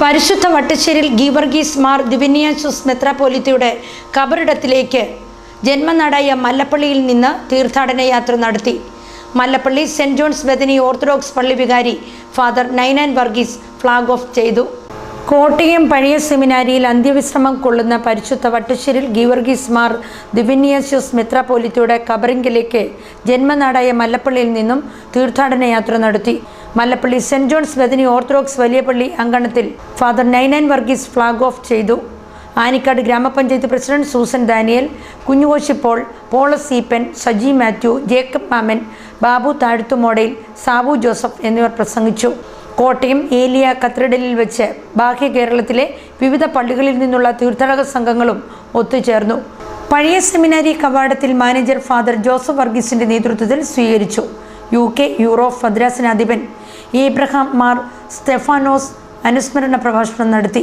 പരിശുദ്ധ വട്ടശ്ശേരിൽ ഗീവർഗീസ് മാർ ദിവിനിയൻസുസ് മെത്രാപോലിത്തയുടെ കബറിടത്തിലേക്ക് ജന്മനാടായ മല്ലപ്പള്ളിയിൽ നിന്ന് തീർത്ഥാടന യാത്ര നടത്തി. Mallappally Saint John's Bethany Orthodox പള്ളി വികാരി Father Ninan Varghese flag off ചെയ്തു. കോട്ടയം പഴയ സെമിനാരിയിൽ അന്ത്യവിശ്രമം കൊള്ളുന്ന പരിശുദ്ധ വട്ടശ്ശേരിൽ ഗീവർഗീസ് മാർ ദിവിനിയാസ്യൂസ് മെത്രാപോലിത്തയുടെ കബറിങ്കിലേക്ക് ജന്മനാടായ മല്ലപ്പള്ളിയിൽ നിന്നും തീർത്ഥാടന യാത്ര നടത്തി. Mallappally saint John's Bethany Orthodox വലിയപ്പള്ളി അങ്കണത്തിൽ father Ninan Varghese flag off ചെയ്തു. ആനിക്കാട് ഗ്രാമപഞ്ചായത്ത് president Susan Daniel Kunjukoshy Paul Poulose Seeppan Saji Mathew Jacob Mammen Babu Thazhathumodayil Sabu Joseph എന്നിവർ പ്രസംഗിച്ചു. കോട്ടയം ഏലിയ കത്തീഡ്രലിൽ വെച്ച് ബാഹ്യ കേരളത്തിലെ വിവിധ പള്ളികളിൽ നിന്നുള്ള തീർത്ഥാടക സംഘങ്ങളും ഒത്തുചേർന്നു. പഴയ സെമിനാരി കവാടത്തിൽ മാനേജർ ഫാദർ ജോസഫ് വർഗീസിന്റെ നേതൃത്വത്തിൽ സ്വീകരിച്ചു. യു കെ യൂറോപ്പ് മദ്രാസിനാധിപൻ ഏബ്രഹാം മാർ സ്റ്റെഫാനോസ് അനുസ്മരണ പ്രഭാഷണം നടത്തി.